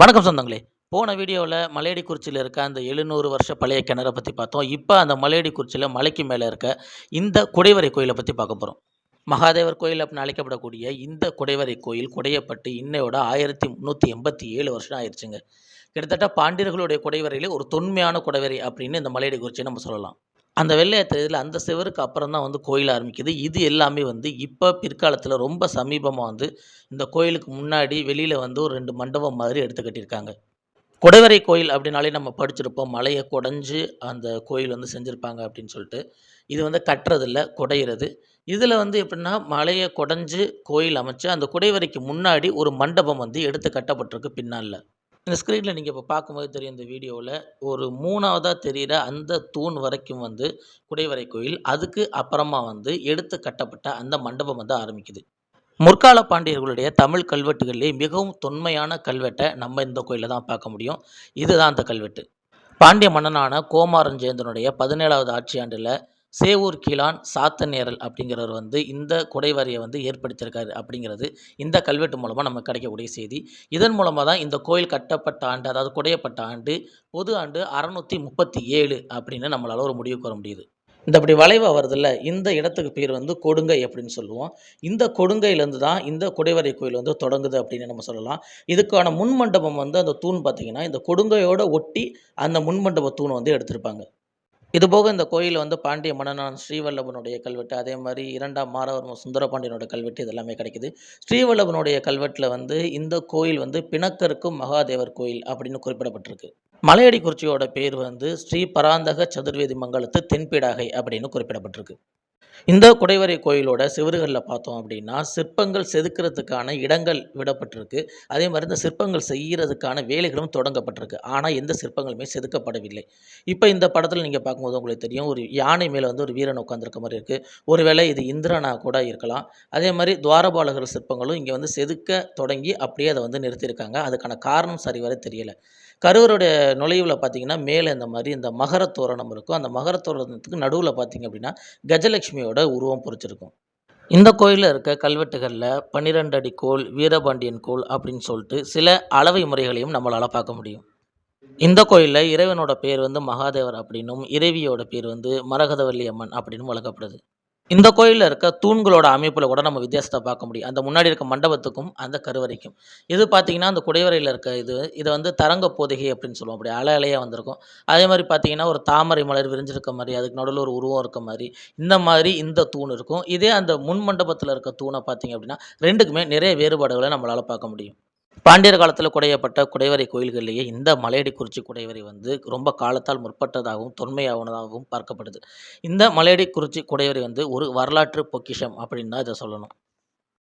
வணக்கம் சொந்தங்களே. போன வீடியோவில் மலையடிக்குறிச்சியில் இருக்க அந்த எழுநூறு வருஷ பழைய கிணறை பற்றி பார்த்தோம். இப்போ அந்த மலையடிக்குறிச்சியில் மலைக்கு மேலே இருக்க இந்த குடைவரை கோயிலை பற்றி பார்க்க போகிறோம் மகாதேவர் கோயில் அப்படின்னு அழைக்கப்படக்கூடிய இந்த குடைவரை கோயில் குடையப்பட்டு இன்னையோட ஆயிரத்தி முந்நூற்றி எண்பத்தி ஏழு வருஷம் ஆயிடுச்சுங்க கிட்டத்தட்ட பாண்டியர்களுடைய குடைவரையிலே ஒரு தொன்மையான குடைவரை அப்படின்னு இந்த மலையடிக்குறிச்சியை நம்ம சொல்லலாம். அந்த வெள்ளையத்தில் அந்த சுவருக்கு அப்புறம் தான் வந்து கோயில் ஆரம்பிக்குது. இது எல்லாமே வந்து இப்போ பிற்காலத்தில் ரொம்ப சமீபமாக வந்து இந்த கோயிலுக்கு முன்னாடி வெளியில் வந்து ஒரு ரெண்டு மண்டபம் மாதிரி எடுத்து கட்டியிருக்காங்க. குடைவரை கோயில் அப்படின்னாலே நம்ம படிச்சிருப்போம். மலையை குடஞ்சு அந்த கோயில் வந்து செஞ்சுருப்பாங்க அப்படின்னு சொல்லிட்டு. இது வந்து கட்டுறதில்ல குடையிறது. இதில் வந்து எப்படின்னா மலையை குடஞ்சு கோயில் அமைச்சு அந்த குடைவரைக்கு முன்னாடி ஒரு மண்டபம் வந்து எடுத்து கட்டப்பட்டிருக்கு பின்னால் இந்த ஸ்க்ரீனில் நீங்கள் இப்போ பார்க்கும்போது தெரியும் இந்த வீடியோவில் ஒரு மூணாவதாக தெரிகிற அந்த தூண் வரைக்கும் வந்து குடைவரை கோயில் அதுக்கு அப்புறமா வந்து எடுத்து கட்டப்பட்ட அந்த மண்டபம் வந்து ஆரம்பிக்குது. முற்கால பாண்டியர்களுடைய தமிழ் கல்வெட்டுகளிலே மிகவும் தொன்மையான கல்வெட்டை நம்ம இந்த கோயிலில் தான் பார்க்க முடியும். இதுதான் அந்த கல்வெட்டு. பாண்டிய மன்னனான கோமாரஞ்சேந்தனுடைய பதினேழாவது ஆட்சி ஆண்டில் சேவூர் கீழான் சாத்தநேரல் அப்படிங்கிறவர் வந்து இந்த குடைவரையை வந்து ஏற்படுத்தியிருக்காரு அப்படிங்கிறது இந்த கல்வெட்டு மூலமாக நமக்கு கிடைக்கக்கூடிய செய்தி. இதன் மூலமாக தான் இந்த கோயில் கட்டப்பட்ட ஆண்டு அதாவது குடையப்பட்ட ஆண்டு பொது ஆண்டு அறநூற்றி முப்பத்தி ஏழு அப்படின்னு நம்மளால் ஒரு முடிவுக்கு வர முடியுது. இந்த அப்படி வளைவாக வருதில்ல இந்த இடத்துக்கு பேர் வந்து கொடுங்கை அப்படின்னு சொல்லுவோம். இந்த கொடுங்கையிலேருந்து தான் இந்த குடைவரை கோயில் வந்து தொடங்குது அப்படின்னு நம்ம சொல்லலாம். இதுக்கான முன் மண்டபம் வந்து அந்த தூண் பார்த்திங்கன்னா இந்த கொடுங்கையோட ஒட்டி அந்த முன்மண்டப தூண் வந்து எடுத்திருப்பாங்க. இதுபோக இந்த கோயில் வந்து பாண்டிய மன்னனான ஸ்ரீவல்லபனுடைய கல்வெட்டு அதே மாதிரி இரண்டாம் மாறவர் சுந்தரபாண்டியனோட கல்வெட்டு இது எல்லாமே கிடைக்குது. ஸ்ரீவல்லபனுடைய கல்வெட்டில் வந்து இந்த கோயில் வந்து பிணக்கருக்கும் மகாதேவர் கோயில் அப்படின்னு குறிப்பிடப்பட்டிருக்கு. மலையடி குறிச்சியோட பேர் வந்து ஸ்ரீ பராந்தக சதுர்வேதி மங்கலத்து தென்பீடாகை அப்படின்னு குறிப்பிடப்பட்டிருக்கு. இந்த குடைவரை கோயிலோட சிவறுகளில் பார்த்தோம் அப்படின்னா சிற்பங்கள் செதுக்கிறதுக்கான இடங்கள் விடப்பட்டிருக்கு. அதே மாதிரி இந்த சிற்பங்கள் செய்கிறதுக்கான வேலைகளும் தொடங்கப்பட்டிருக்கு. ஆனால் எந்த சிற்பங்களுமே செதுக்கப்படவில்லை. இப்போ இந்த படத்தில் நீங்கள் பார்க்கும்போது உங்களுக்கு தெரியும் ஒரு யானை மேலே வந்து ஒரு வீரன் உட்காந்துருக்க மாதிரி இருக்குது ஒருவேளை இது இந்திரனா கூட இருக்கலாம். அதே மாதிரி துவாரபாலகர் சிற்பங்களும் இங்கே வந்து செதுக்க தொடங்கி அப்படியே அதை வந்து நிறுத்தியிருக்காங்க. அதுக்கான காரணம் சரிவர தெரியலை. கருவருடைய நுழைவில் பார்த்தீங்கன்னா மேலே இந்த மாதிரி இந்த மகர தோரணம் இருக்கும். அந்த மகர தோரணத்துக்கு நடுவில் பார்த்தீங்க அப்படின்னா கஜலட்சுமியோட உருவம் பொறிச்சிருக்கும். இந்த கோயிலில் இருக்க கல்வெட்டுகளில் பன்னிரெண்டு அடி கோல் வீரபாண்டியன் கோல் அப்படின்னு சொல்லிட்டு சில அளவை முறைகளையும் நம்மளால் பார்க்க முடியும். இந்த கோயிலில் இறைவனோட பேர் வந்து மகாதேவர் அப்படின்னும் இறைவியோட பேர் வந்து மரகதவல்லி அம்மன் அப்படின்னும் வழங்கப்படுது. இந்த கோயிலில் இருக்க தூண்களோட அமைப்பில் கூட நம்ம வித்தியாசத்தை பார்க்க முடியும். அந்த முன்னாடி இருக்க மண்டபத்துக்கும் அந்த கருவறைக்கும். இது பார்த்திங்கன்னா அந்த குடைவரையில் இருக்க இது இதை வந்து தரங்க போதிகை அப்படின்னு சொல்லுவோம். அப்படி அலை அலையாக வந்திருக்கும். அதே மாதிரி பார்த்திங்கன்னா ஒரு தாமரை மலர் விரிஞ்சிருக்க மாதிரி அதுக்கு நடுவில் ஒரு உருவம் இருக்க மாதிரி இந்த மாதிரி இந்த தூண் இருக்கும். இதே அந்த முன் மண்டபத்தில் இருக்க தூணை பார்த்திங்க அப்படின்னா ரெண்டுக்குமே நிறைய வேறுபாடுகளை நம்மளால் பார்க்க முடியும். பாண்டியர் காலத்தில் குடையப்பட்ட குடைவரை கோயில்களிலேயே இந்த மலையடிக்குறிச்சி குடைவரை வந்து ரொம்ப காலத்தால் முற்பட்டதாகவும் தொன்மையானதாகவும் பார்க்கப்படுது. இந்த மலையடிக்குறிச்சி குடைவரை வந்து ஒரு வரலாற்று பொக்கிஷம் அப்படின்னு தான் இதை சொல்லணும்.